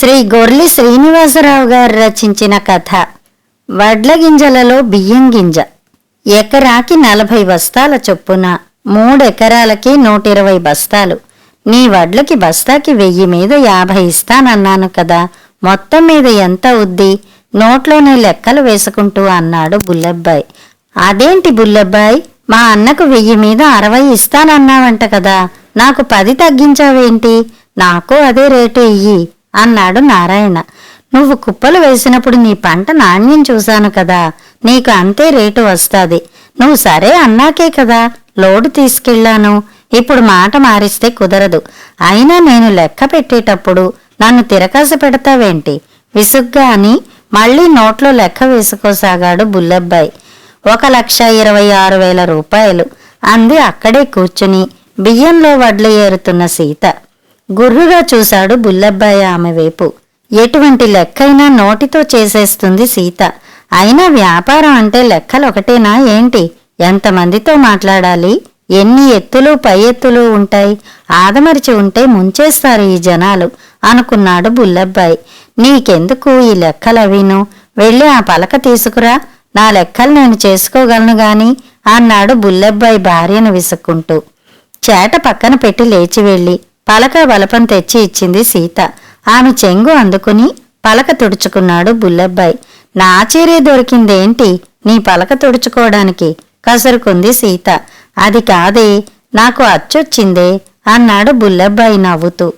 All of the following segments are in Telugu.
శ్రీ గొర్లి శ్రీనివాసరావు గారు రచించిన కథ వడ్ల గింజలలో బియ్యం గింజ. ఎకరాకి నలభై బస్తాల చొప్పున మూడెకరాలకి నూట ఇరవై బస్తాలు. నీ వడ్లకి బస్తాకి వెయ్యి మీద యాభై ఇస్తానన్నాను కదా మొత్తం మీద ఎంత ఉద్ది నోట్లోనే లెక్కలు వేసుకుంటూ అన్నాడు బుల్లబ్బాయి. అదేంటి బుల్లబ్బాయి? మా అన్నకు వెయ్యి మీద అరవై ఇస్తానన్నావంట కదా నాకు పది తగ్గించావేంటి? నాకు అదే రేటు ఇయ్యి. అన్నాడు నారాయణ. నువ్వు కుప్పలు వేసినప్పుడు నీ పంట నాణ్యం చూశాను కదా. నీకు అంతే రేటు వస్తాది. నువ్వు సరే అన్నాకే కదా. లోడు తీసుకెళ్ళాను. ఇప్పుడు మాట మారిస్తే కుదరదు. అయినా నేను లెక్క పెట్టేటప్పుడు నన్ను తిరకాస పెడతావేంటి? విసుగ్గా అని మళ్ళీ నోట్లో లెక్క వేసుకోసాగాడు బుల్లబ్బాయి. ఒక లక్ష ఇరవై ఆరు వేల రూపాయలు అంది అక్కడే కూర్చుని బియ్యంలో వడ్లు ఏరుతున్న సీత. గుర్రుగా చూశాడు బుల్లబ్బాయి ఆమె వైపు. ఎటువంటి లెక్కైనా నోటితో చేసేస్తుంది సీత. అయినా వ్యాపారం అంటే లెక్కలు ఒకటేనా ఏంటి? ఎంతమందితో మాట్లాడాలి? ఎన్ని ఎత్తులు పై ఎత్తులు ఉంటాయి? ఆదమరిచి ఉంటే ముంచేస్తారు ఈ జనాలు అనుకున్నాడు బుల్లబ్బాయి. నీకెందుకు ఈ లెక్కలవిను? వెళ్ళి ఆ పలక తీసుకురా. నా లెక్కలు నేను చేసుకోగలను గాని అన్నాడు బుల్లబ్బాయి భార్యను విసుక్కుంటూ. చేట పక్కన పెట్టి లేచి వెళ్ళి పలక బలపం తెచ్చి ఇచ్చింది సీత. ఆమె చెంగు అందుకుని పలక తుడుచుకున్నాడు బుల్లబ్బాయి. నా చీరే దొరికిందేంటి? నీ పలక తుడుచుకోవడానికి కసురుకుంది సీత. అది కాదే నాకు అచ్చొచ్చిందే అన్నాడు బుల్లబ్బాయి నవ్వుతూ.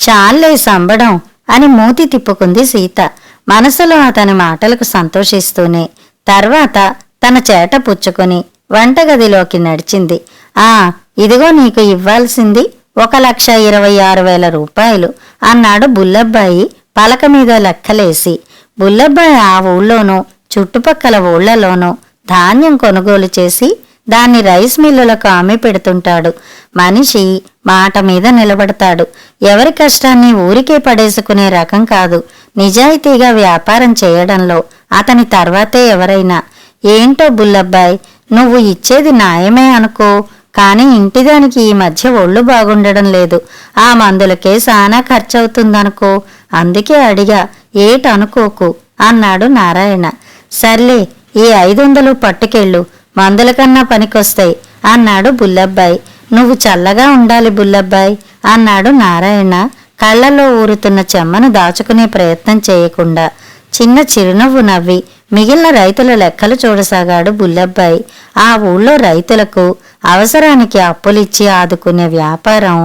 చాలే సంబడం అని మూతి తిప్పుకుంది సీత. మనసులో అతని మాటలకు సంతోషిస్తూనే తర్వాత తన చేట పుచ్చుకొని వంటగదిలోకి నడిచింది. ఆ ఇదిగో నీకు ఇవ్వాల్సింది ఒక లక్ష ఇరవై ఆరు వేల రూపాయలు అన్నాడు బుల్లబ్బాయి పలక మీద లెక్కలేసి. బుల్లబ్బాయి ఆ ఊళ్ళోనూ చుట్టుపక్కల ఊళ్ళలోనూ ధాన్యం కొనుగోలు చేసి దాన్ని రైస్ మిల్లులకు అమ్మి పెడుతుంటాడు. మనిషి మాట మీద నిలబడతాడు. ఎవరి కష్టాన్ని ఊరికే పడేసుకునే రకం కాదు. నిజాయితీగా వ్యాపారం చేయడంలో అతని తర్వాతే ఎవరైనా. ఏంటో బుల్లబ్బాయ్ నువ్వు ఇచ్చేది న్యాయమే అనుకో. కానీ ఇంటిదానికి ఈ మధ్య ఒళ్ళు బాగుండడం లేదు. ఆ మందులకే సానా ఖర్చవుతుందనుకో. అందుకే అడిగా ఏటనుకోకు? అన్నాడు నారాయణ. సర్లే ఈ ఐదు వందలు పట్టుకెళ్ళు. మందుల కన్నా పనికొస్తాయి అన్నాడు బుల్లబ్బాయి. నువ్వు చల్లగా ఉండాలి బుల్లబ్బాయి అన్నాడు నారాయణ. కళ్ళలో ఊరుతున్న చెమ్మను దాచుకునే ప్రయత్నం చేయకుండా. చిన్న చిరునవ్వు నవ్వి మిగిలిన రైతుల లెక్కలు చూడసాగాడు బుల్లబ్బాయి. ఆ ఊళ్ళో రైతులకు అవసరానికి అప్పులిచ్చి ఆదుకునే వ్యాపారం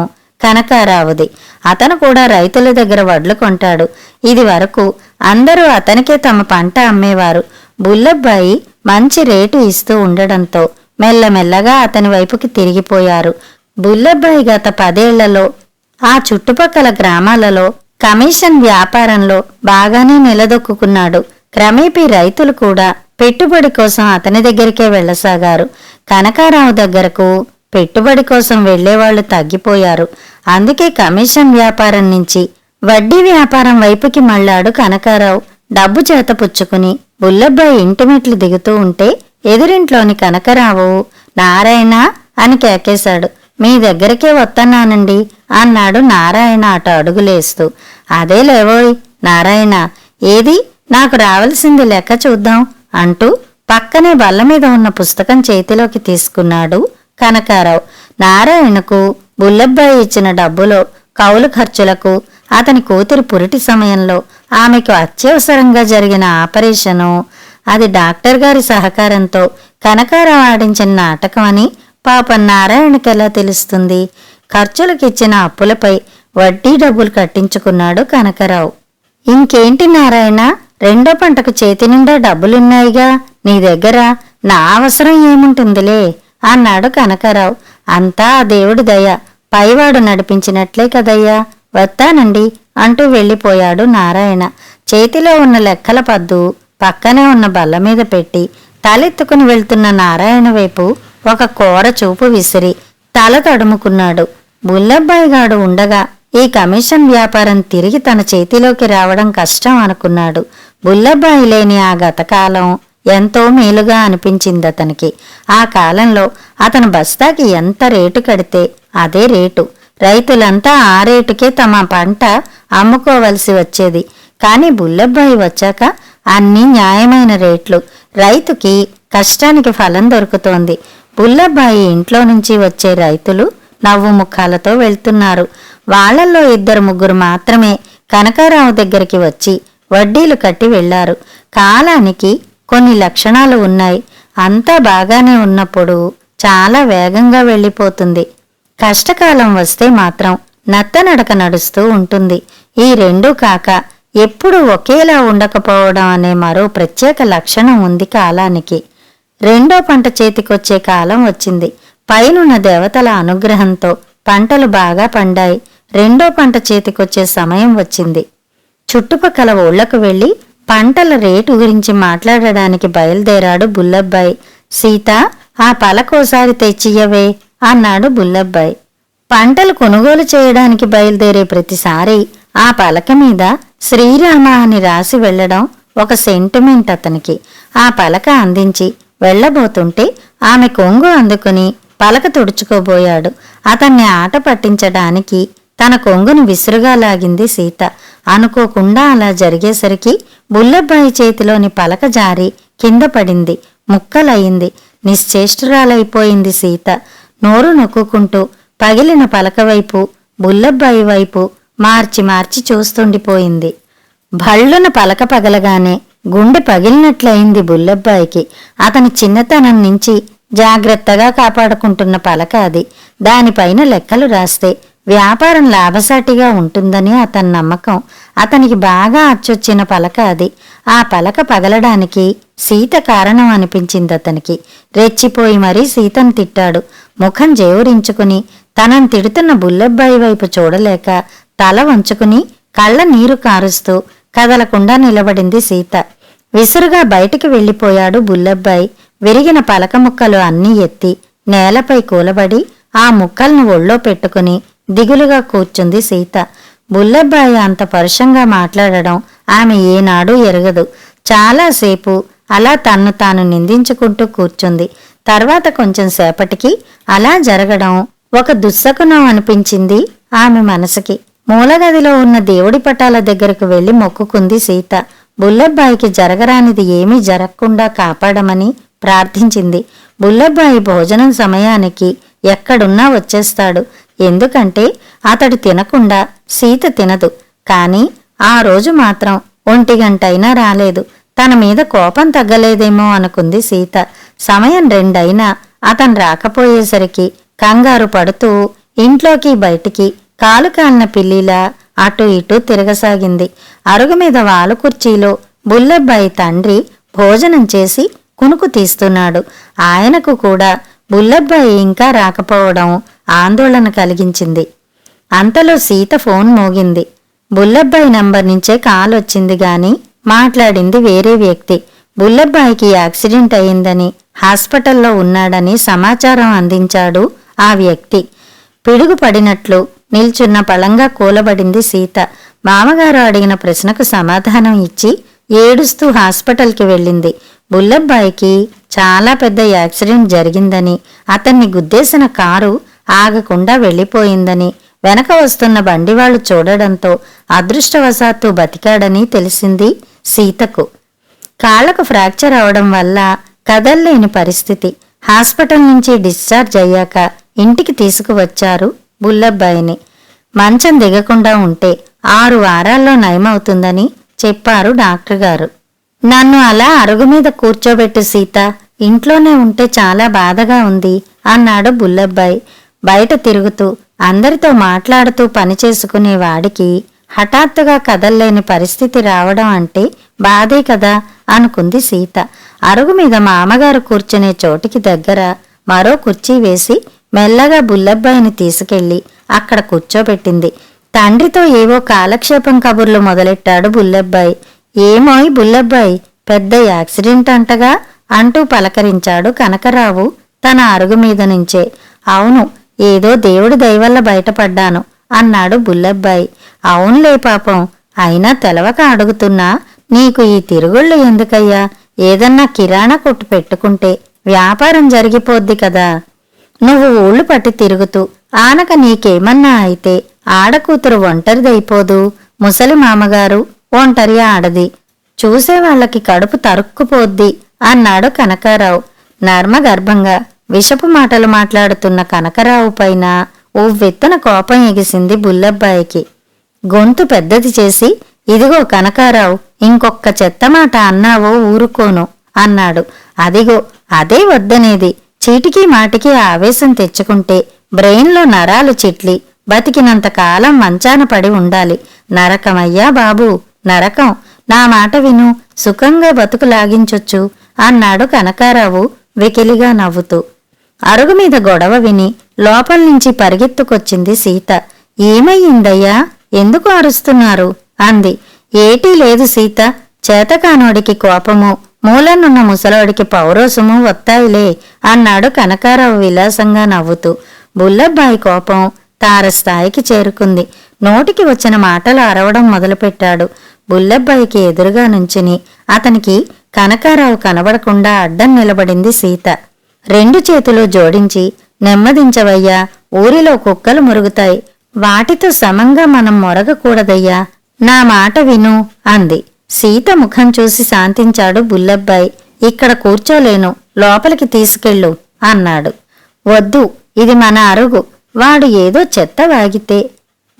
కనకారావుది. అతను కూడా రైతుల దగ్గర వడ్లు కొంటాడు. ఇది వరకు అందరూ అతనికే తమ పంట అమ్మేవారు. బుల్లబ్బాయి మంచి రేటు ఇస్తూ ఉండడంతో మెల్లమెల్లగా అతని వైపుకి తిరిగిపోయారు. బుల్లబ్బాయి గత పదేళ్ళలో ఆ చుట్టుపక్కల గ్రామాలలో కమిషన్ వ్యాపారంలో బాగానే నిలదొక్కున్నాడు క్రమేపీ రైతులు కూడా పెట్టుబడి కోసం అతని దగ్గరికే వెళ్ళసాగారు. కనకారావు దగ్గరకు పెట్టుబడి కోసం వెళ్ళేవాళ్ళు తగ్గిపోయారు. అందుకే కమిషన్ వ్యాపారం నుంచి వడ్డీ వ్యాపారం వైపుకి మళ్ళాడు కనకారావు. డబ్బు చేత పుచ్చుకుని బుల్లబ్బాయి ఇంటిమెట్లు దిగుతూ ఉంటే ఎదురింట్లోని కనకరావు నారాయణ అని కేకేశాడు. మీ దగ్గరికే వస్తున్నానండి అన్నాడు నారాయణ అటు అడుగులేస్తూ. అదే లేవోయ్ నారాయణ ఏది? నాకు రావలసింది లెక్క చూద్దాం అంటూ పక్కనే బల్ల మీద ఉన్న పుస్తకం చేతిలోకి తీసుకున్నాడు కనకారావు. నారాయణకు బుల్లబ్బాయి ఇచ్చిన డబ్బులో కౌలు ఖర్చులకు అతని కూతురి పురిటి సమయంలో ఆమెకు అత్యవసరంగా జరిగిన ఆపరేషను అది డాక్టర్ గారి సహకారంతో కనకారావు ఆడించిన నాటకం అని పాపం నారాయణకి ఎలా తెలుస్తుంది? ఖర్చులకిచ్చిన అప్పులపై వడ్డీ డబ్బులు కట్టించుకున్నాడు కనకరావు. ఇంకేంటి నారాయణ? రెండో పంటకు చేతి నిండా డబ్బులున్నాయిగా. నీ దగ్గర నా అవసరం ఏముంటుందిలే అన్నాడు కనకారావు. అంతా ఆ దేవుడి దయ. పైవాడు నడిపించినట్లే కదయ్యా. వస్తానండి అంటూ వెళ్ళిపోయాడు నారాయణ. చేతిలో ఉన్న లెక్కల పద్దు పక్కనే ఉన్న బల్ల మీద పెట్టి తలెత్తుకుని వెళ్తున్న నారాయణ వైపు ఒక కోర చూపు విసిరి తల తడుముకున్నాడు. బుల్లబ్బాయి గాడు ఉండగా ఈ కమిషన్ వ్యాపారం తిరిగి తన చేతిలోకి రావడం కష్టం అనుకున్నాడు. బుల్లబ్బాయి లేని ఆ గతకాలం ఎంతో మేలుగా అనిపించింది అతనికి. ఆ కాలంలో అతను బస్తాకి ఎంత రేటు కడితే అదే రేటు. రైతులంతా ఆ రేటుకే తమ పంట అమ్ముకోవలసి వచ్చేది. కానీ బుల్లబ్బాయి వచ్చాక అన్నీ న్యాయమైన రేట్లు. రైతుకి కష్టానికి ఫలం దొరుకుతోంది. బుల్లబ్బాయి ఇంట్లో నుంచి వచ్చే రైతులు నవ్వు ముఖాలతో వెళ్తున్నారు. వాళ్ళల్లో ఇద్దరు ముగ్గురు మాత్రమే కనకారావు దగ్గరికి వచ్చి వడ్డీలు కట్టి వెళ్ళారు కాలానికి కొన్ని లక్షణాలు ఉన్నాయి. అంతా బాగానే ఉన్నప్పుడు చాలా వేగంగా వెళ్ళిపోతుంది. కష్టకాలం వస్తే మాత్రం నత్తనడక నడుస్తూ ఉంటుంది. ఈ రెండూ కాక ఎప్పుడూ ఒకేలా ఉండకపోవడం అనే మరో ప్రత్యేక లక్షణం ఉంది కాలానికి. రెండో పంట చేతికొచ్చే కాలం వచ్చింది. పైనున్న దేవతల అనుగ్రహంతో పంటలు బాగా పండాయి. రెండో పంట చేతికొచ్చే సమయం వచ్చింది. చుట్టుపక్కల ఊళ్ళకు వెళ్ళి పంటల రేటు గురించి మాట్లాడడానికి బయలుదేరాడు బుల్లబ్బాయి. సీత ఆ పలకోసారి తెచ్చియ్యవే అన్నాడు బుల్లబ్బాయి. పంటలు కొనుగోలు చేయడానికి బయలుదేరే ప్రతిసారి ఆ పలక మీద శ్రీరామ అని రాసి వెళ్ళడం ఒక సెంటిమెంట్ అతనికి. ఆ పలక అందించి వెళ్ళబోతుంటే ఆమె కొంగు అందుకుని పలక తుడుచుకోబోయాడు. అతన్ని ఆట పట్టించడానికి తన కొంగును విసురుగా లాగింది సీత. అనుకోకుండా అలా జరిగేసరికి బుల్లబ్బాయి చేతిలోని పలక జారి కింద పడింది. ముక్కలయింది నిశ్చేష్టురాలైపోయింది సీత. నోరు నొక్కుకుంటూ పగిలిన పలక వైపు బుల్లబ్బాయి వైపు మార్చి మార్చి చూస్తుండిపోయింది. భళ్ళున పలక పగలగానే గుండె పగిలినట్లయింది బుల్లబ్బాయికి. అతని చిన్నతనం నుంచి జాగ్రత్తగా కాపాడుకుంటున్న పలక అది. దానిపైన లెక్కలు రాస్తే వ్యాపారం లాభసాటిగా ఉంటుందని అతని నమ్మకం. అతనికి బాగా అచ్చొచ్చిన పలక అది. ఆ పలక పగలడానికి సీత కారణం అనిపించింది అతనికి. రెచ్చిపోయి మరీ సీతను తిట్టాడు. ముఖం జేవురించుకుని తనను తిడుతున్న బుల్లబ్బాయి వైపు చూడలేక తల వంచుకుని కళ్ళ నీరు కారుస్తూ కదలకుండా నిలబడింది సీత. విసురుగా బయటికి వెళ్ళిపోయాడు బుల్లబ్బాయి. విరిగిన పలక ముక్కలు అన్నీ ఎత్తి నేలపై కూలబడి ఆ ముక్కల్ని ఒళ్ళో పెట్టుకుని దిగులుగా కూర్చుంది సీత. బుల్లబ్బాయి అంత పరుషంగా మాట్లాడడం ఆమె ఏనాడూ ఎరగదు. చాలాసేపు అలా తన్ను తాను నిందించుకుంటూ కూర్చుంది. తర్వాత కొంచెం సేపటికి అలా జరగడం ఒక దుస్సకునం అనిపించింది ఆమె మనసుకి. మూలగదిలో ఉన్న దేవుడి పటాల దగ్గరకు వెళ్ళి మొక్కుకుంది సీత. బుల్లబ్బాయికి జరగరానిది ఏమీ జరగకుండా కాపాడమని ప్రార్థించింది. బుల్లబ్బాయి భోజనం సమయానికి ఎక్కడున్నా వచ్చేస్తాడు. ఎందుకంటే అతడు తినకుండా సీత తినదు. కానీ ఆ రోజు మాత్రం ఒంటి గంటైనా రాలేదు. తన మీద కోపం తగ్గలేదేమో అనుకుంది సీత. సమయం రెండైనా అతను రాకపోయేసరికి కంగారు పడుతూ ఇంట్లోకి బయటికి కాలు కాలిన పిల్లిలా అటు ఇటు తిరగసాగింది. అరుగు మీద వాలు కుర్చీలో బుల్లబ్బాయి తండ్రి భోజనం చేసి కునుకు తీస్తున్నాడు. ఆయనకు కూడా బుల్లబ్బాయి ఇంకా రాకపోవడం ఆందోళన కలిగించింది. అంతలో సీత ఫోన్ మోగింది. బుల్లబ్బాయి నంబర్ నుంచే కాల్ వచ్చింది గాని మాట్లాడింది వేరే వ్యక్తి. బుల్లబ్బాయికి యాక్సిడెంట్ అయిందని హాస్పిటల్లో ఉన్నాడని సమాచారం అందించాడు ఆ వ్యక్తి. పిడుగు పడినట్లు నిల్చున్న పళంగా కూలబడింది సీత. మామగారు అడిగిన ప్రశ్నకు సమాధానం ఇచ్చి ఏడుస్తూ హాస్పిటల్కి వెళ్ళింది. బుల్లబ్బాయికి చాలా పెద్ద యాక్సిడెంట్ జరిగిందని అతన్ని గుద్దేసిన కారు ఆగకుండా వెళ్ళిపోయిందని వెనక వస్తున్న బండివాళ్ళు చూడడంతో అదృష్టవశాత్తు బతికాడని తెలిసింది సీతకు. కాళ్ళకు ఫ్రాక్చర్ అవడం వల్ల కదల్లేని పరిస్థితి. హాస్పిటల్ నుంచి డిశ్చార్జ్ అయ్యాక ఇంటికి తీసుకువచ్చారు బుల్లబ్బాయిని. మంచం దిగకుండా ఉంటే ఆరు వారాల్లో నయమవుతుందని చెప్పారు డాక్టర్ గారు నన్ను అలా అరుగు మీద కూర్చోబెట్టు సీత. ఇంట్లోనే ఉంటే చాలా బాధగా ఉంది అన్నాడు బుల్లబ్బాయి. బయట తిరుగుతూ అందరితో మాట్లాడుతూ పనిచేసుకునే వాడికి హఠాత్తుగా కదల్లేని పరిస్థితి రావడం అంటే బాధే కదా అనుకుంది సీత. అరుగు మీద మామగారు కూర్చునే చోటికి దగ్గర మరో కుర్చీ వేసి మెల్లగా బుల్లబ్బాయిని తీసుకెళ్ళి అక్కడ కూర్చోబెట్టింది. తండ్రితో ఏవో కాలక్షేపం కబుర్లు మొదలెట్టాడు బుల్లబ్బాయి. ఏమోయ్ బుల్లబ్బాయి పెద్ద యాక్సిడెంట్ అంటగా అంటూ పలకరించాడు కనకరావు తన అరుగు మీద నుంచే. అవును ఏదో దేవుడి దయవల్ల బయటపడ్డాను అన్నాడు బుల్లబ్బాయి. అవునులే పాపం అయినా తెలవక అడుగుతున్నా నీకు ఈ తిరుగుళ్ళు ఎందుకయ్యా? ఏదన్నా కిరాణా కొట్టు పెట్టుకుంటే వ్యాపారం జరిగిపోద్ది కదా. నువ్వు ఊళ్ళు పట్టి తిరుగుతూ ఆనక నీకేమన్నా అయితే ఆడకూతురు ఒంటరిదైపోదు. ముసలి మామగారు ఒంటరి ఆడది. చూసేవాళ్ళకి కడుపు తరుక్కుపోద్ది అన్నాడు కనకారావు. నర్మ గర్భంగా విషపు మాటలు మాట్లాడుతున్న కనకరావు పైన ఓ కోపం ఎగిసింది బుల్లబ్బాయికి. గొంతు పెద్దది చేసి ఇదిగో కనకారావు ఇంకొక్క చెత్త మాట అన్నావో ఊరుకోను అన్నాడు. అదిగో అదే వద్దనేది. చీటికి మాటికి ఆవేశం తెచ్చుకుంటే బ్రెయిన్లో నరాలు చిట్లి బతికినంత కాలం మంచాన పడి ఉండాలి. నరకమయ్యా బాబూ నరకం నా మాట విను సుఖంగా బతుకు లాగించొచ్చు అన్నాడు కనకారావు వెకిలిగా నవ్వుతూ. అరుగు మీద గొడవ విని లోపల నుంచి పరిగెత్తుకొచ్చింది సీత. ఏమయ్యిందయ్యా? ఎందుకు అరుస్తున్నారు? అంది. ఏటీ లేదు సీత. చేతకానోడికి కోపము మూలనున్న ముసలోడికి పౌరోసము వత్తాయిలే అన్నాడు కనకారావు విలాసంగా నవ్వుతూ. బుల్లబ్బాయి కోపం తారస్థాయికి చేరుకుంది. నోటికి వచ్చిన మాటలు అరవడం మొదలుపెట్టాడు. బుల్లబ్బాయికి ఎదురుగా నుంచుని అతనికి కనకారావు కనబడకుండా అడ్డం నిలబడింది సీత. రెండు చేతులు జోడించి నెమ్మదించవయ్యా ఊరిలో కుక్కలు మురుగుతాయి. వాటితో సమంగా మనం మొరగకూడదయ్యా. నా మాట విను అంది. సీత ముఖం చూసి శాంతించాడు బుల్లబ్బాయి. ఇక్కడ కూర్చోలేను లోపలికి తీసుకెళ్ళు అన్నాడు. వద్దు ఇది మన అరుగు. వాడు ఏదో చెత్త వాగితే.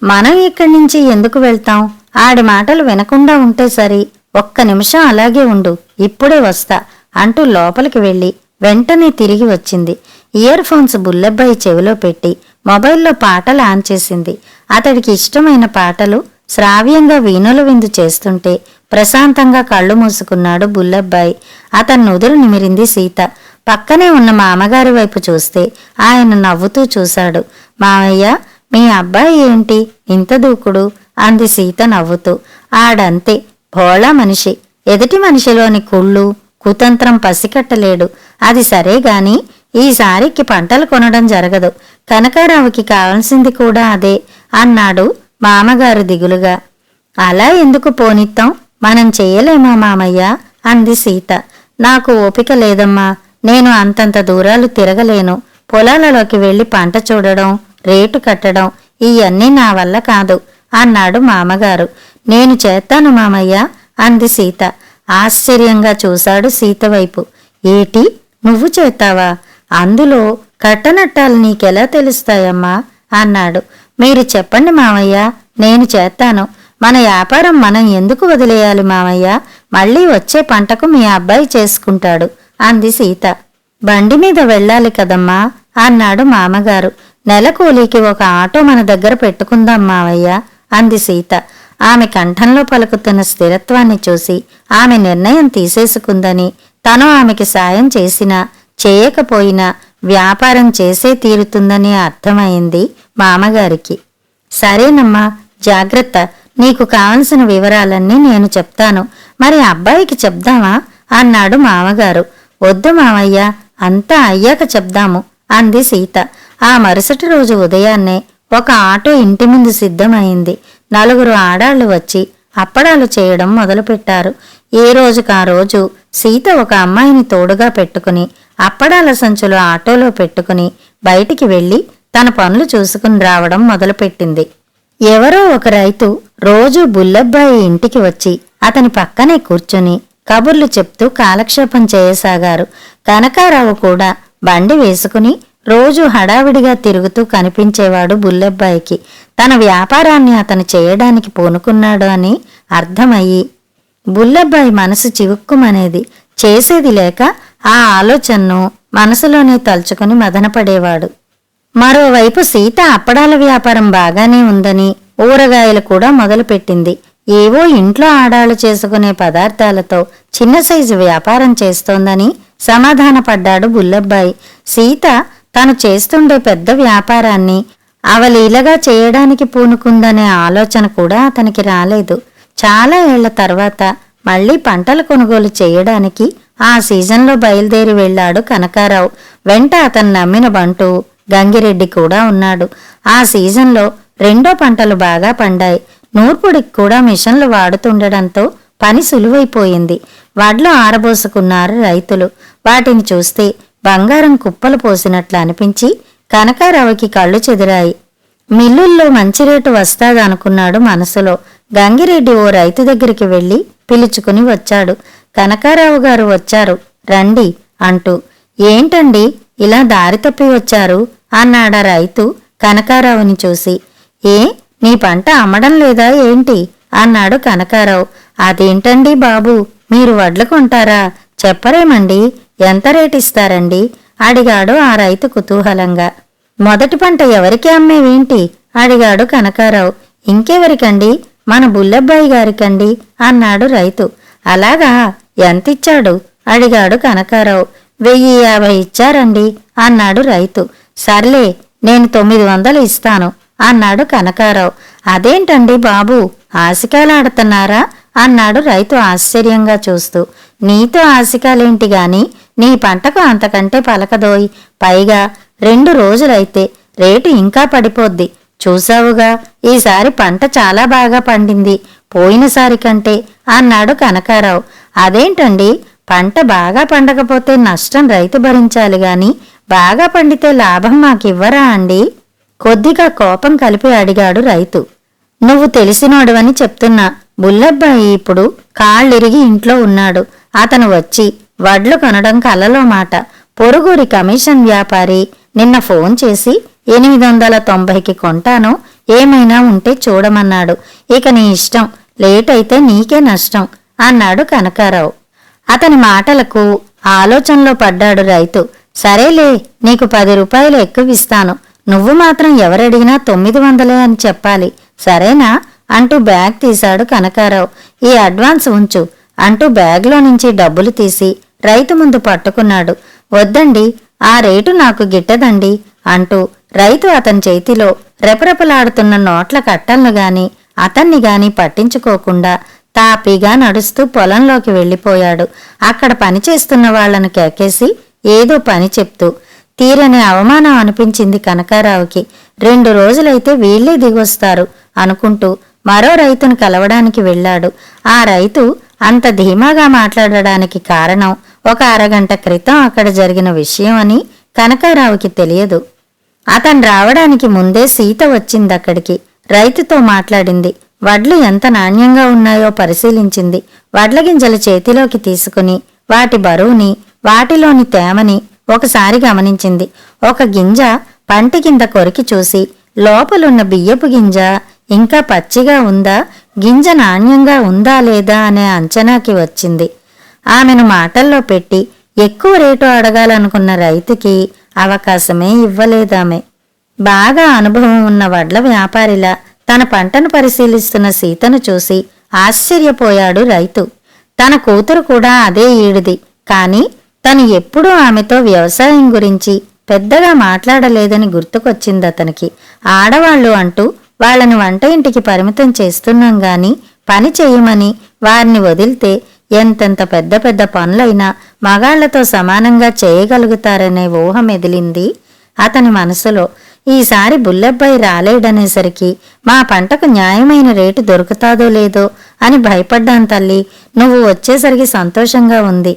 మనం ఇక్కడి నుంచి ఎందుకు వెళ్తాం? ఆడి మాటలు వినకుండా ఉంటే సరి. ఒక్క నిమిషం అలాగే ఉండు. ఇప్పుడే వస్తా అంటూ లోపలికి వెళ్ళి వెంటనే తిరిగి వచ్చింది. ఇయర్ ఫోన్స్ బుల్లబ్బాయి చెవిలో పెట్టి మొబైల్లో పాటలు ఆన్ చేసింది. అతడికి ఇష్టమైన పాటలు శ్రావ్యంగా వీణుల విందు చేస్తుంటే ప్రశాంతంగా కళ్ళు మూసుకున్నాడు బుల్లబ్బాయి. అతను నుదురు నిమిరింది సీత. పక్కనే ఉన్న మామగారి వైపు చూస్తే ఆయన నవ్వుతూ చూశాడు. మామయ్య మీ అబ్బాయి ఏంటి? ఇంత దూకుడు. అంది సీత నవ్వుతూ. ఆడంతే భోళా మనిషి. ఎదుటి మనిషిలోని కుళ్ళు కుతంత్రం పసికట్టలేడు. అది సరే గాని ఈసారికి పంటలు కొనడం జరగదు. కనకారావుకి కావాల్సింది కూడా అదే అన్నాడు మామగారు దిగులుగా. అలా ఎందుకు పోనిత్తాం? మనం చేయలేమా మామయ్య? అంది సీత. నాకు ఓపిక లేదమ్మా. నేను అంతంత దూరాలు తిరగలేను. పొలాలలోకి వెళ్ళి పంట చూడడం రేటు కట్టడం ఇవన్నీ నా వల్ల కాదు. అన్నాడు మామగారు. నేను చేస్తాను మామయ్య అంది సీత. ఆశ్చర్యంగా చూశాడు సీత వైపు. ఏటి? నువ్వు చేస్తావా అందులో కట్టనట్టాలు నీకెలా తెలుస్తాయమ్మా అన్నాడు. మీరు చెప్పండి మామయ్య నేను చేస్తాను మన వ్యాపారం మనం ఎందుకు వదిలేయాలి మామయ్య? మళ్ళీ వచ్చే పంటకు మీ అబ్బాయి చేసుకుంటాడు అంది సీత. బండి మీద వెళ్ళాలి కదమ్మా అన్నాడు మామగారు. నెల కూలీకి ఒక ఆటో మన దగ్గర పెట్టుకుందాం మావయ్య అంది సీత. ఆమె కంఠంలో పలుకుతున్న స్థిరత్వాన్ని చూసి ఆమె నిర్ణయం తీసేసుకుందని తను ఆమెకి సాయం చేసినా చేయకపోయినా వ్యాపారం చేసే తీరుతుందని అర్థమైంది మామగారికి. సరేనమ్మా జాగ్రత్త. నీకు కావలసిన వివరాలన్నీ నేను చెప్తాను. మరి అబ్బాయికి చెప్దామా? అన్నాడు మామగారు. వద్దు మావయ్య అంతా అయ్యాక చెప్దాము అంది సీత. ఆ మరుసటి రోజు ఉదయాన్నే ఒక ఆటో ఇంటి ముందు సిద్ధమైంది. నలుగురు ఆడాళ్ళు వచ్చి అప్పడాలు చేయడం మొదలుపెట్టారు. ఏ రోజుకా రోజు సీత ఒక అమ్మాయిని తోడుగా పెట్టుకుని అప్పడాల సంచులు ఆటోలో పెట్టుకుని బయటికి వెళ్ళి తన పనులు చూసుకుని రావడం మొదలుపెట్టింది. ఎవరో ఒక రైతు రోజు బుల్లబ్బాయి ఇంటికి వచ్చి అతని పక్కనే కూర్చుని కబుర్లు చెప్తూ కాలక్షేపం చేయసాగారు. కనకారావు కూడా బండి వేసుకుని రోజు హడావిడిగా తిరుగుతూ కనిపించేవాడు బుల్లబ్బాయికి. తన వ్యాపారాన్ని అతను చేయడానికి పూనుకున్నాడు అని అర్థమయ్యి బుల్లబ్బాయి మనసు చివుక్కుమనేది. చేసేది లేక ఆ ఆలోచనను మనసులోనే తలుచుకుని మదనపడేవాడు. మరోవైపు సీత అప్పడాల వ్యాపారం బాగానే ఉందని ఊరగాయలు కూడా మొదలుపెట్టింది. ఏవో ఇంట్లో ఆడాలు చేసుకునే పదార్థాలతో చిన్న సైజు వ్యాపారం చేస్తోందని సమాధానపడ్డాడు బుల్లబ్బాయి. సీత తను చేస్తుండే పెద్ద వ్యాపారాన్ని అవలీలగా చేయడానికి పూనుకుందనే ఆలోచన కూడా అతనికి రాలేదు. చాలా ఏళ్ళ తర్వాత మళ్ళీ పంటల కొనుగోలు చేయడానికి ఆ సీజన్లో బయలుదేరి వెళ్ళాడు కనకారావు. వెంట అతను నమ్మిన బంటు గంగిరెడ్డి కూడా ఉన్నాడు. ఆ సీజన్లో రెండో పంటలు బాగా పండాయి. నూర్పుడికి కూడా మిషన్లు వాడుతుండడంతో పని సులువైపోయింది. వడ్లు ఆరబోసుకున్నారు రైతులు. వాటిని చూస్తే బంగారం కుప్పలు పోసినట్లు అనిపించి కనకారావుకి కళ్ళు చెదిరాయి. మిల్లుల్లో మంచి రేటు వస్తాదనుకున్నాడు మనసులో. గంగిరెడ్డి ఓ రైతు దగ్గరికి వెళ్ళి పిలుచుకుని వచ్చాడు. కనకారావు గారు వచ్చారు. రండి అంటూ. ఏంటండి? ఇలా దారి తప్పి వచ్చారు? అన్నాడా రైతు కనకారావుని చూసి. ఏ? నీ పంట అమ్మడం లేదా ఏంటి? అన్నాడు కనకారావు. అదేంటండి బాబు? మీరు వడ్లు కొంటారా? చెప్పరేమండి? ఎంత రేటు ఇస్తారండి అడిగాడు ఆ రైతు కుతూహలంగా. మొదటి పంట ఎవరికి అమ్మేవేంటి? అడిగాడు కనకారావు. ఇంకెవరికండి? మన బుల్లబ్బాయి గారికండి అన్నాడు రైతు. అలాగా? ఎంతిచ్చాడు? అడిగాడు కనకారావు. వెయ్యి యాభై ఇచ్చారండి అన్నాడు రైతు. సర్లే నేను తొమ్మిది వందలు ఇస్తాను అన్నాడు కనకారావు. అదేంటండి బాబు? ఆశకాలాడుతున్నారా? అన్నాడు రైతు ఆశ్చర్యంగా చూస్తూ. నీతో ఆశకాలేంటి గాని? నీ పంటకు అంతకంటే పలకదోయ్. పైగా రెండు రోజులైతే రేటు ఇంకా పడిపోద్ది. చూసావుగా ఈసారి పంట చాలా బాగా పండింది. పోయినసారి కంటే అన్నాడు కనకారావు. అదేంటండి? పంట బాగా పండకపోతే నష్టం రైతు భరించాలి గాని బాగా పండితే లాభం మాకివ్వరా అండి? కొద్దిగా కోపం కలిపి అడిగాడు రైతు. నువ్వు తెలిసినోడువని చెప్తున్నా. బుల్లబ్బాయి ఇప్పుడు కాళ్ళిరిగి ఇంట్లో ఉన్నాడు. అతను వచ్చి వడ్లు కొనడం కలలో మాట. పొరుగురి కమిషన్ వ్యాపారి నిన్న ఫోన్ చేసి ఎనిమిది వందల తొంభైకి కొంటాను ఏమైనా ఉంటే చూడమన్నాడు. ఇక నీ ఇష్టం లేట్ అయితే నీకే నష్టం అన్నాడు కనకారావు. అతని మాటలకు ఆలోచనలో పడ్డాడు రైతు. సరేలే నీకు పది రూపాయలు ఎక్కువిస్తాను. నువ్వు మాత్రం ఎవరడిగినా తొమ్మిది వందలే అని చెప్పాలి. సరేనా? అంటూ బ్యాగ్ తీశాడు కనకారావు. ఈ అడ్వాన్స్ ఉంచు. అంటూ బ్యాగ్లో నుంచి డబ్బులు తీసి రైతు ముందు పట్టుకున్నాడు. వద్దండి ఆ రేటు నాకు గిట్టదండి అంటూ రైతు అతని చేతిలో రెపరెపలాడుతున్న నోట్ల కట్టలను గాని అతన్ని గాని పట్టించుకోకుండా తాపీగా నడుస్తూ పొలంలోకి వెళ్ళిపోయాడు. అక్కడ పనిచేస్తున్న వాళ్ళను కేకేసి ఏదో పని చెప్తూ తీరని అవమానం అనిపించింది కనకారావుకి. రెండు రోజులైతే వీళ్ళే దిగొస్తారు అనుకుంటూ మరో రైతును కలవడానికి వెళ్ళాడు. ఆ రైతు అంత ధీమాగా మాట్లాడడానికి కారణం ఒక అరగంట క్రితం అక్కడ జరిగిన విషయం అని కనకారావుకి తెలియదు. అతను రావడానికి ముందే సీత వచ్చింది అక్కడికి. రైతుతో మాట్లాడింది. వడ్లు ఎంత నాణ్యంగా ఉన్నాయో పరిశీలించింది. వడ్ల గింజలు చేతిలోకి తీసుకుని వాటి బరువుని వాటిలోని తేమని ఒకసారి గమనించింది. ఒక గింజ పంటి కింద కొరికి చూసి లోపలున్న బియ్యపు గింజ ఇంకా పచ్చిగా ఉందా? గింజ నాణ్యంగా ఉందా లేదా అనే అంచనాకి వచ్చింది. ఆమెను మాటల్లో పెట్టి ఎక్కువ రేటు అడగాలనుకున్న రైతుకి అవకాశమే ఇవ్వలేదామె. బాగా అనుభవం ఉన్న వడ్ల వ్యాపారిలా తన పంటను పరిశీలిస్తున్న సీతను చూసి ఆశ్చర్యపోయాడు రైతు. తన కూతురు కూడా అదే ఈడిది. కాని తను ఎప్పుడూ ఆమెతో వ్యవసాయం గురించి పెద్దగా మాట్లాడలేదని గుర్తుకొచ్చిందతనికి. ఆడవాళ్ళు అంటూ వాళ్ళని వంట ఇంటికి పరిమితం చేస్తున్నాం గాని పని చేయమని వారిని వదిలితే ఎంతెంత పెద్ద పెద్ద పనులైనా మగాళ్ళతో సమానంగా చేయగలుగుతారనే ఊహ మెదిలింది. అతని మనసులో ఈసారి బుల్లబ్బాయి రాలేడనేసరికి మా పంటకు న్యాయమైన రేటు దొరుకుతాదో లేదో అని భయపడ్డాను తల్లి. నువ్వు వచ్చేసరికి సంతోషంగా ఉంది.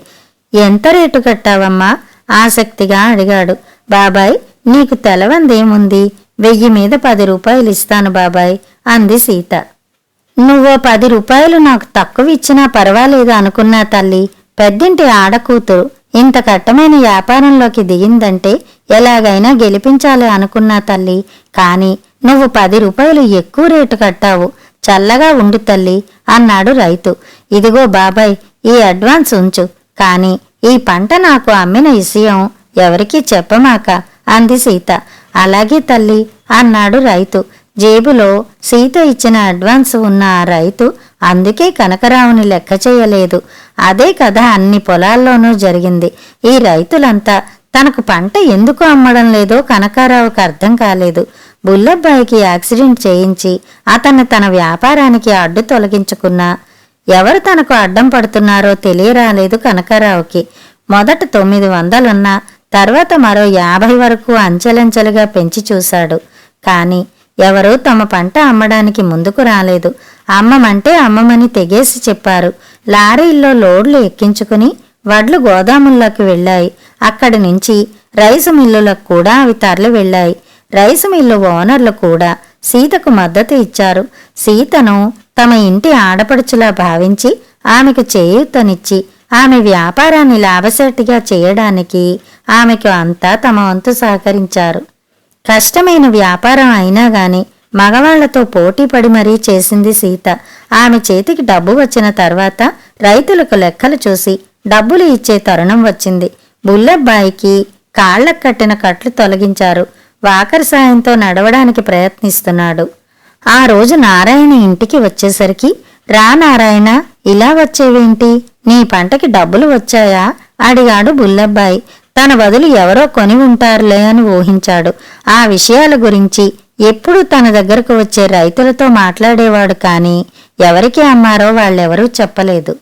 ఎంత రేటు కట్టావమ్మా? ఆసక్తిగా అడిగాడు. బాబాయ్ నీకు తెలవందేముంది? వెయ్యి మీద పది రూపాయలు ఇస్తాను బాబాయ్ అంది సీత. నువ్వో పది రూపాయలు నాకు తక్కువ ఇచ్చినా పర్వాలేదు అనుకున్నా తల్లి పెద్దింటి ఆడకూతురు ఇంత కట్టమైన వ్యాపారంలోకి దిగిందంటే ఎలాగైనా గెలిపించాలి అనుకున్నా తల్లి కాని నువ్వు పది రూపాయలు ఎక్కువ రేటు కట్టావు చల్లగా ఉండు తల్లి అన్నాడు రైతు. ఇదిగో బాబాయ్ ఈ అడ్వాన్స్ ఉంచు కాని ఈ పంట నాకు అమ్మిన విషయం ఎవరికీ చెప్పమాక అంది సీత. అలాగే తల్లి అన్నాడు రైతు. జేబులో సీత ఇచ్చిన అడ్వాన్స్ ఉన్న ఆ రైతు అందుకే కనకరావుని లెక్క చేయలేదు. అదే కథ అన్ని పొలాల్లోనూ జరిగింది. ఈ రైతులంతా తనకు పంట ఎందుకు అమ్మడం లేదో కనకారావుకు అర్థం కాలేదు. బుల్లబ్బాయికి యాక్సిడెంట్ చేయించి అతన్ని తన వ్యాపారానికి అడ్డు తొలగించుకున్నా ఎవరు తనకు అడ్డం పడుతున్నారో తెలియరాలేదు కనకారావుకి. మొదట తొమ్మిది వందలున్నా తర్వాత మరో యాభై వరకు అంచెలంచెలుగా పెంచి చూశాడు. కాని ఎవరూ తమ పంట అమ్మడానికి ముందుకు రాలేదు. అమ్మమంటే అమ్మమని తెగేసి చెప్పారు. లారీల్లో లోడ్లు ఎక్కించుకుని వడ్లు గోదాముల్లోకి వెళ్ళాయి. అక్కడి నుంచి రైసు మిల్లులకు కూడా అవి తరలి వెళ్ళాయి. రైసు మిల్లు ఓనర్లు కూడా సీతకు మద్దతు ఇచ్చారు. సీతను తమ ఇంటి ఆడపడుచులా భావించి ఆమెకు చేయూతనిచ్చి ఆమె వ్యాపారాన్ని లాభసాటిగా చేయడానికి ఆమెకు అంతా తమ వంతు సహకరించారు. కష్టమైన వ్యాపారం అయినా గాని మగవాళ్ళతో పోటీ పడి మరీ చేసింది సీత. ఆమె చేతికి డబ్బు వచ్చిన తర్వాత రైతులకు లెక్కలు చూసి డబ్బులు ఇచ్చే తరుణం వచ్చింది. బుల్లబ్బాయికి కాళ్ళకు కట్టిన కట్లు తొలగించారు. వాకర్ సాయంతో నడవడానికి ప్రయత్నిస్తున్నాడు. ఆ రోజు నారాయణ ఇంటికి వచ్చేసరికి రా నారాయణ ఇలా వచ్చేవేంటి? నీ పంటకి డబ్బులు వచ్చాయా? అడిగాడు బుల్లబ్బాయి. తన బదులు ఎవరో కొని ఉంటారులే అని ఊహించాడు. ఆ విషయాల గురించి ఎప్పుడు తన దగ్గరకు వచ్చే రైతులతో మాట్లాడేవాడు కానీ ఎవరికి అమ్మారో వాళ్ళెవరూ చెప్పలేదు.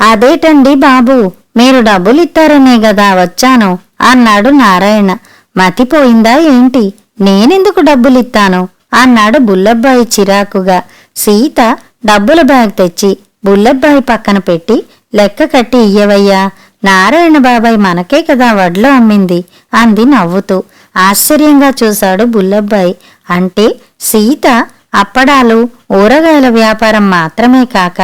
అదేటండి బాబు మీరు డబ్బులు ఇస్తారనే గదా వచ్చాను అన్నాడు నారాయణ. మతిపోయిందా ఏంటి? నేనెందుకు డబ్బులిస్తాను అన్నాడు బుల్లబ్బాయి చిరాకుగా. సీత డబ్బుల బ్యాగ్ తెచ్చి బుల్లబ్బాయి పక్కన పెట్టి లెక్క కట్టి ఇయ్యవయ్యా. నారాయణ బాబాయ్ మనకే కదా వడ్లు అమ్మింది అంది నవ్వుతూ. ఆశ్చర్యంగా చూశాడు బుల్లబ్బాయి అంటే సీత అప్పడాలు ఊరగాయల వ్యాపారం మాత్రమే కాక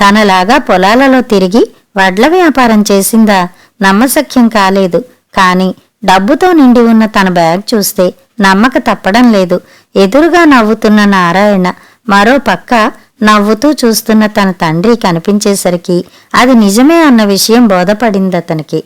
తనలాగా పొలాలలో తిరిగి వడ్ల వ్యాపారం చేసిందా? నమ్మశక్యం కాలేదు. కాని డబ్బుతో నిండి ఉన్న తన బ్యాగ్ చూస్తే నమ్మక తప్పడం లేదు. ఎదురుగా నవ్వుతున్న నారాయణ మరో పక్క నవ్వుతూ చూస్తున్న తన తండ్రి కనిపించేసరికి అది నిజమే అన్న విషయం బోధపడింది అతనికి.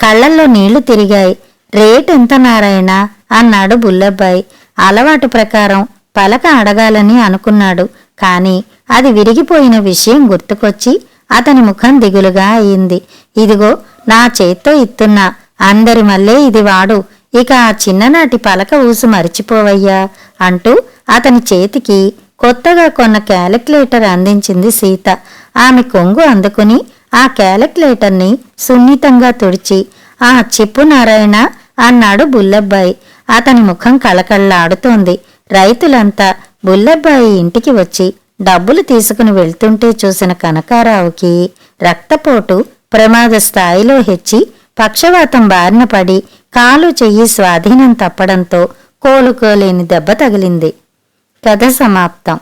కళ్ళల్లో నీళ్ళు తిరిగాయి. రేట్ ఎంత నారాయణ? అన్నాడు బుల్లబ్బాయి. అలవాటు ప్రకారం పలక అడగాలని అనుకున్నాడు. కాని అది విరిగిపోయిన విషయం గుర్తుకొచ్చి అతని ముఖం దిగులుగా అయింది. ఇదిగో నా చేత్తో ఇస్తున్నా అందరి మళ్ళీ ఇది వాడు. ఇక ఆ చిన్ననాటి పలక ఊసు మరిచిపోవయ్యా అంటూ అతని చేతికి కొత్తగా కొన్న క్యాలిక్యులేటర్ అందించింది సీత. ఆమె కొంగు అందుకుని ఆ క్యాలిక్యులేటర్ని సున్నితంగా తుడిచి ఆ చెప్పు నారాయణ అన్నాడు బుల్లబ్బాయి. అతని ముఖం కళకళ్ళాడుతోంది రైతులంతా బుల్లబ్బాయి ఇంటికి వచ్చి డబ్బులు తీసుకుని వెళ్తుంటే చూసిన కనకారావుకి రక్తపోటు ప్రమాద స్థాయిలో హెచ్చి పక్షవాతం బారిన పడి కాలు చెయ్యి స్వాధీనం తప్పడంతో కోలుకోలేని దెబ్బ తగిలింది. కథ సమాప్తం.